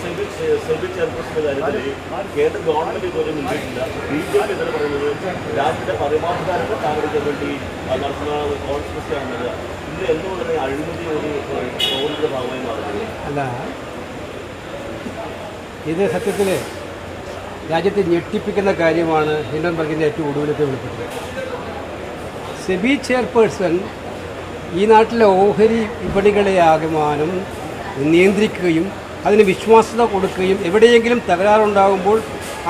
സെബി സെബി ചെയർപേഴ്സന്റെ കാര്യത്തിൽ കേന്ദ്ര ഗവൺമെന്റ് ഇതുവരെ മുന്നിട്ടില്ല ബി ജെ പി എന്നാണ് പറയുന്നത് രാജ്യത്തെ പരമാധികാരത്തെ താങ്കൾക്ക് വേണ്ടി നടത്തുന്ന കോൺസ്പിറസി ആണെന്നത് ഇന്ന് എന്തുകൊണ്ടാണ് അഴിമതി ഒരു പ്രവൃത്തിയുടെ ഭാഗമായി മാറുന്നത്? അല്ല ഇത് സത്യത്തിൽ രാജ്യത്തെ ഞെട്ടിപ്പിക്കുന്ന കാര്യമാണ് ഹിൻഡൻബർഗിന്റെ ഏറ്റവും ഒടുവിലത്തെ വെളിപ്പെട്ടത് സെബി ചെയർപേഴ്സൺ ഈ നാട്ടിലെ ഓഹരി വിപണികളെ ആകമാനം നിയന്ത്രിക്കുകയും അതിന് വിശ്വാസ്യത കൊടുക്കുകയും എവിടെയെങ്കിലും തകരാറുണ്ടാകുമ്പോൾ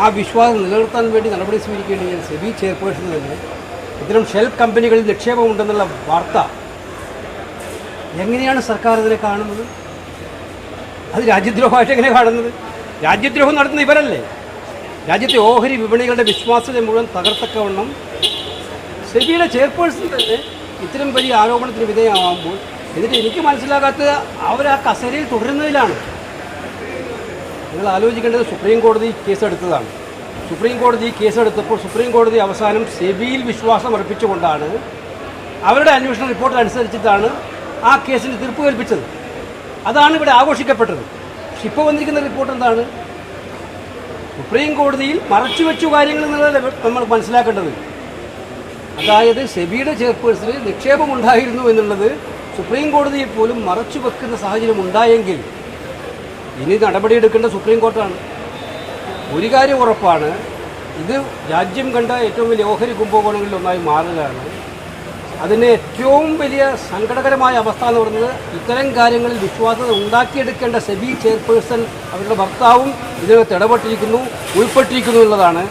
ആ വിശ്വാസം നിലനിർത്താൻ വേണ്ടി നടപടി സ്വീകരിക്കേണ്ട സെബി ചെയർപേഴ്സൺ തന്നെ ഇത്തരം ഷെൽ കമ്പനികളിൽ നിക്ഷേപമുണ്ടെന്നുള്ള വാർത്ത എങ്ങനെയാണ് സർക്കാർ ഇതിനെ കാണുന്നത്? അത് രാജ്യദ്രോഹമായിട്ട് എങ്ങനെ കാണുന്നത്? രാജ്യദ്രോഹം നടത്തുന്ന ഇവരല്ലേ? രാജ്യത്തെ ഓഹരി വിപണികളുടെ വിശ്വാസ്യത മുഴുവൻ തകർത്തക്കവണ്ണം സെബിയുടെ ചെയർപേഴ്സൺ തന്നെ ഇത്തരം വലിയ ആരോപണത്തിന് വിധേയമാകുമ്പോൾ എന്നിട്ട് എനിക്ക് മനസ്സിലാകാത്തത് അവർ ആ കസേരയിൽ തുടരുന്നതിലാണ്. നിങ്ങൾ ആലോചിക്കേണ്ടത് സുപ്രീം കോടതി കേസെടുത്തതാണ് സുപ്രീം കോടതി കേസെടുത്തപ്പോൾ സുപ്രീം കോടതി അവസാനം സെബിയിൽ വിശ്വാസം അർപ്പിച്ചുകൊണ്ടാണ് അവരുടെ അന്വേഷണ റിപ്പോർട്ട് അനുസരിച്ചിട്ടാണ് ആ കേസിന് തീർപ്പ് കൽപ്പിച്ചത്. അതാണ് ഇവിടെ ആഘോഷിക്കപ്പെട്ടത്. പക്ഷെ ഇപ്പോൾ വന്നിരിക്കുന്ന റിപ്പോർട്ട് എന്താണ്? സുപ്രീം കോടതിയിൽ മറച്ചു വെച്ചു കാര്യങ്ങൾ എന്നുള്ളത് നമ്മൾ മനസ്സിലാക്കേണ്ടത്. അതായത് സെബിയുടെ ചെയർപേഴ്സണിൽ നിക്ഷേപമുണ്ടായിരുന്നു എന്നുള്ളത് സുപ്രീം കോടതിയിൽ പോലും മറച്ചു വെക്കുന്ന സാഹചര്യം ഉണ്ടായെങ്കിൽ ഇനി നടപടിയെടുക്കേണ്ട സുപ്രീം കോർട്ടാണ്. ഒരു കാര്യം ഉറപ്പാണ്. ഇത് രാജ്യം കണ്ട ഏറ്റവും വലിയ ഓഹരി കുംഭകോണങ്ങളിൽ ഒന്നായി മാറുകയാണ്. അതിന് ഏറ്റവും വലിയ സങ്കടകരമായ അവസ്ഥ എന്ന് പറയുന്നത് ഇത്തരം കാര്യങ്ങളിൽ വിശ്വാസത ഉണ്ടാക്കിയെടുക്കേണ്ട സെബി ചെയർപേഴ്സൺ അവരുടെ ഭർത്താവും ഇതിനകത്ത് ഇടപെട്ടിരിക്കുന്നു ഉൾപ്പെട്ടിരിക്കുന്നു എന്നുള്ളതാണ്.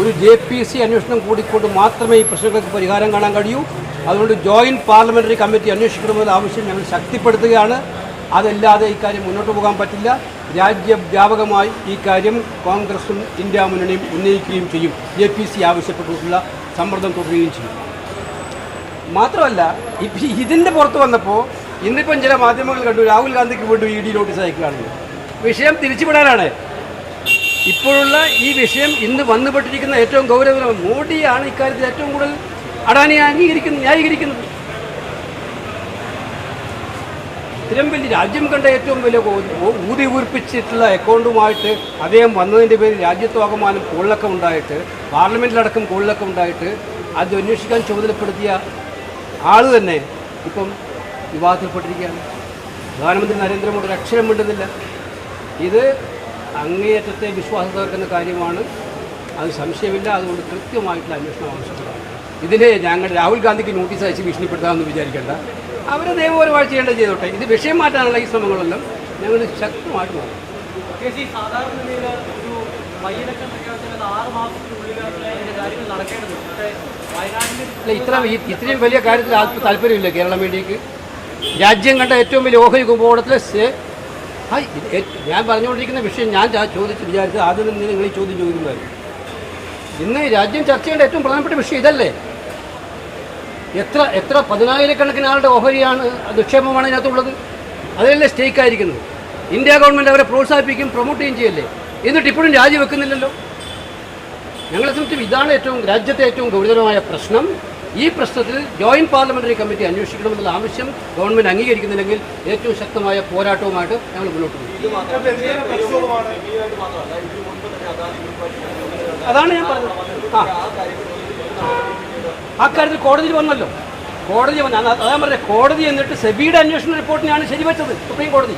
ഒരു ജെ പി സി അന്വേഷണം കൂടിക്കൊണ്ട് മാത്രമേ ഈ പ്രശ്നങ്ങൾക്ക് പരിഹാരം കാണാൻ കഴിയൂ. അതുകൊണ്ട് ജോയിന്റ് പാർലമെന്ററി കമ്മിറ്റി അന്വേഷിക്കണമെന്ന ആവശ്യം ഞങ്ങൾ ശക്തിപ്പെടുത്തുകയാണ്. അതല്ലാതെ ഇക്കാര്യം മുന്നോട്ട് പോകാൻ പറ്റില്ല. രാജ്യവ്യാപകമായി ഈ കാര്യം കോൺഗ്രസും ഇന്ത്യ മുന്നണിയും ഉന്നയിക്കുകയും ചെയ്യും. ജെ പി സി ആവശ്യപ്പെട്ടിട്ടുള്ള സമ്മർദ്ദം തുടരുകയും ചെയ്യും. മാത്രമല്ല ഇതിന്റെ പുറത്ത് വന്നപ്പോൾ ഇന്നിപ്പം ചില മാധ്യമങ്ങൾ കണ്ടു രാഹുൽ ഗാന്ധിക്ക് വീണ്ടും ഇ ഡി നോട്ടീസ് അയക്കുകയാണ് വിഷയം തിരിച്ചുവിടാനാണ്. ഇപ്പോഴുള്ള ഈ വിഷയം ഇന്ന് വന്നുപെട്ടിരിക്കുന്ന ഏറ്റവും ഗൗരവകരം മോഡിയാണ് ഇക്കാര്യത്തിൽ ഏറ്റവും കൂടുതൽ അഡാനിയെ അംഗീകരിക്കുന്നത് ന്യായീകരിക്കുന്നത്. ഇത്രയും വലിയ രാജ്യം കണ്ട ഏറ്റവും വലിയ ഊതി ഊർപ്പിച്ചിട്ടുള്ള അക്കൗണ്ടുമായിട്ട് അദ്ദേഹം വന്നതിന്റെ പേരിൽ രാജ്യത്വാകമാനം കൂടുതലൊക്കെ ഉണ്ടായിട്ട് പാർലമെന്റിലടക്കം കൂടുതലൊക്കെ ഉണ്ടായിട്ട് അത് അന്വേഷിക്കാൻ ചുമതലപ്പെടുത്തിയ ആൾ തന്നെ ഇപ്പം വിവാദത്തിൽപ്പെട്ടിരിക്കുകയാണ് പ്രധാനമന്ത്രി നരേന്ദ്രമോദി അക്ഷരം മിണ്ടുന്നില്ല. ഇത് അങ്ങേയറ്റത്തെ വിശ്വാസം തകർക്കുന്ന കാര്യമാണ്. അത് സംശയമില്ല. അതുകൊണ്ട് കൃത്യമായിട്ടുള്ള അന്വേഷണം ആവശ്യപ്പെടാം. ഇതിനെ ഞങ്ങൾ രാഹുൽ ഗാന്ധിക്ക് നോട്ടീസ് അയച്ച് ഭീഷണിപ്പെടുത്താമെന്ന് വിചാരിക്കേണ്ട. അവർ നിയമപരമായി ചെയ്യേണ്ടത് ചെയ്തോട്ടെ. ഇത് വിഷയം മാറ്റാനുള്ള ഈ ശ്രമങ്ങളെല്ലാം ഞങ്ങൾ ശക്തമായിട്ട് മാറും അല്ല ഇത്ര ഇത്രയും വലിയ കാര്യത്തിൽ ആർക്കും താല്പര്യമില്ല കേരള മീഡിയക്ക് രാജ്യം കണ്ട ഏറ്റവും വലിയ ഓഹരി ഏ- ഞാൻ പറഞ്ഞുകൊണ്ടിരിക്കുന്ന വിഷയം ഞാൻ ചോദിച്ച് വിചാരിച്ചത് ആദ്യം നിങ്ങൾ ഈ ചോദ്യം ചോദിക്കുന്നതായിരുന്നു. ഇന്ന് രാജ്യം ചർച്ച ചെയ്യേണ്ട ഏറ്റവും പ്രധാനപ്പെട്ട വിഷയം ഇതല്ലേ? എത്ര എത്ര പതിനായിരക്കണക്കിന് ആളുടെ ഓഹരിയാണ് നിക്ഷേപമാണ് ഇതിനകത്തുള്ളത്? അതിലല്ലേ സ്റ്റേക്ക് ആയിരിക്കുന്നത് ഇന്ത്യ ഗവൺമെന്റ് അവരെ പ്രോത്സാഹിപ്പിക്കും പ്രൊമോട്ട് ചെയ്യുകയും ചെയ്യല്ലേ? എന്നിട്ട് ഇപ്പോഴും രാജിവെക്കുന്നില്ലല്ലോ. ഞങ്ങളെ സംബന്ധിച്ച് ഇതാണ് ഏറ്റവും രാജ്യത്തെ ഏറ്റവും ഗൗരവമായ പ്രശ്നം. ഈ പ്രശ്നത്തിൽ ജോയിന്റ് പാർലമെന്ററി കമ്മിറ്റി അന്വേഷിക്കണമെന്നുള്ള ആവശ്യം ഗവൺമെന്റ് അംഗീകരിക്കുന്നില്ലെങ്കിൽ ഏറ്റവും ശക്തമായ പോരാട്ടവുമായിട്ട് ഞങ്ങൾ മുന്നോട്ട് പോകും. അതാണ് ഞാൻ പറഞ്ഞത്. ആ. ആ കാര്യത്തിൽ കോടതിയിൽ വന്നല്ലോ. കോടതി വന്ന അതാ പറഞ്ഞത് കോടതി എന്നിട്ട് സെബിയുടെ അന്വേഷണ റിപ്പോർട്ടിനാണ് ശരിവെച്ചത് സുപ്രീം കോടതി.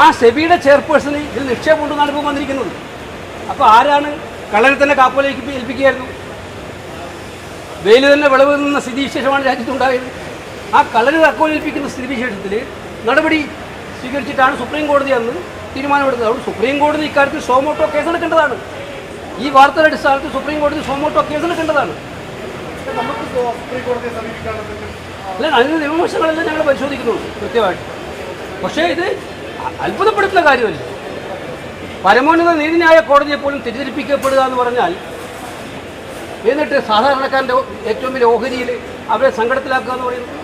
ആ സെബിയുടെ ചെയർപേഴ്സണ് ഇതിൽ നിക്ഷേപമുണ്ടെന്നാണ് ഇപ്പോൾ വന്നിരിക്കുന്നത്. അപ്പോൾ ആരാണ് കള്ളനെ തന്നെ കാപ്പോലേക്ക് ഏൽപ്പിക്കുകയായിരുന്നു? വെയിൽ തന്നെ വിളവ് നിന്ന സ്ഥിതിവിശേഷമാണ് രാജ്യത്തുണ്ടായത്. ആ കള്ളന് തക്കോലേൽപ്പിക്കുന്ന സ്ഥിതിവിശേഷത്തിൽ നടപടി സ്വീകരിച്ചിട്ടാണ് സുപ്രീം കോടതി അന്ന് തീരുമാനമെടുത്തത്. അതുകൊണ്ട് സുപ്രീം കോടതി ഇക്കാര്യത്തിൽ സോമോട്ടോ കേസെടുക്കേണ്ടതാണ്. ഈ വാർത്തയുടെ അടിസ്ഥാനത്തിൽ സുപ്രീം കോടതി സോമോട്ടോ കേസെടുക്കേണ്ടതാണ് നമുക്ക് സുപ്രീം കോടതിയെ സമീപിക്കാനുള്ള അല്ല അതിന് നിയമവശങ്ങളെല്ലാം ഞങ്ങൾ പരിശോധിക്കുന്നു. കൃത്യമായിട്ട്. പക്ഷേ ഇത് അത്ഭുതപ്പെടുത്തുന്ന കാര്യമല്ല. പരമോന്നത നീതിന്യായ കോടതിയെ പോലും തെറ്റിദ്ധരിപ്പിക്കപ്പെടുക എന്ന് പറഞ്ഞാൽ എന്നിട്ട് സാധാരണക്കാരന്റെ ഏറ്റവും വലിയ ഓഹരിയിൽ അവരെ സങ്കടത്തിലാക്കുക എന്ന് പറയുന്നത്?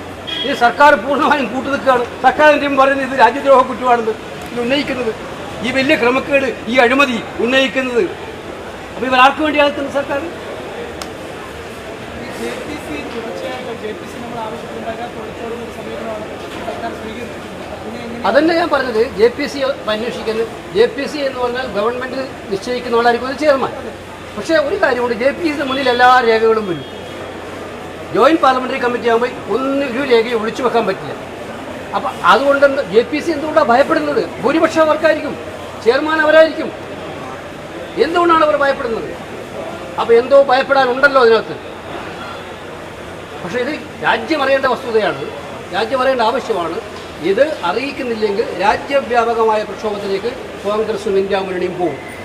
ഈ സർക്കാർ പൂർണമായും കൂട്ടുനിൽക്കുകയാണ്. സർക്കാർ എന്തെങ്കിലും പറയുന്നത് ഇത് രാജ്യദ്രോഹ കുറ്റമാണെന്ന് ഇത് ഉന്നയിക്കുന്നത്. ഈ വലിയ ക്രമക്കേട് ഈ അഴിമതി ഉന്നയിക്കുന്നത്. അപ്പോൾ ഇവർ ആർക്ക് വേണ്ടിയാകുന്നത് സർക്കാർ ജെ പി സി തുടർച്ചയായിട്ട് ജെ പി സി നമ്മൾ ആവശ്യപ്പെട്ടുണ്ടാക്കാൻ തുടച്ചോടുന്ന ഒരു സമീപനമാണ് സർക്കാർ സ്വീകരിച്ചിട്ടുള്ളത് അതിനെ എങ്ങനെ അതന്നെ ഞാൻ പറഞ്ഞത് ജെ പി സി അന്വേഷിക്കുന്നത് ജെ പി സി എന്ന് പറഞ്ഞാൽ ഗവൺമെന്റ് നിശ്ചയിക്കുന്നവരായിരിക്കും അത് ചെയർമാൻ പക്ഷേ ഒരു കാര്യമുണ്ട് ജെ പി സിയുടെ മുന്നിൽ എല്ലാ രേഖകളും വരും. ജോയിന്റ് പാർലമെന്ററി കമ്മിറ്റി ആകുമ്പോൾ ഒന്നും ഒരു രേഖയും ഒളിച്ചു വെക്കാൻ പറ്റില്ല. അപ്പം അതുകൊണ്ട് ജെ പി സി എന്തുകൊണ്ടാണ് ഭയപ്പെടുന്നത്? ഭൂരിപക്ഷം അവർക്കായിരിക്കും. ചെയർമാൻ അവരായിരിക്കും. എന്തുകൊണ്ടാണ് അവർ ഭയപ്പെടുന്നത്? അപ്പോൾ എന്തോ ഭയപ്പെടാനുണ്ടല്ലോ അതിനകത്ത്. പക്ഷേ ഇത് രാജ്യം അറിയേണ്ട വസ്തുതയാണ്. രാജ്യം അറിയേണ്ട ആവശ്യമാണ്. ഇത് അറിയിക്കുന്നില്ലെങ്കിൽ രാജ്യവ്യാപകമായ പ്രക്ഷോഭത്തിലേക്ക് കോൺഗ്രസും ഇന്ത്യ മുന്നണിയും പോകും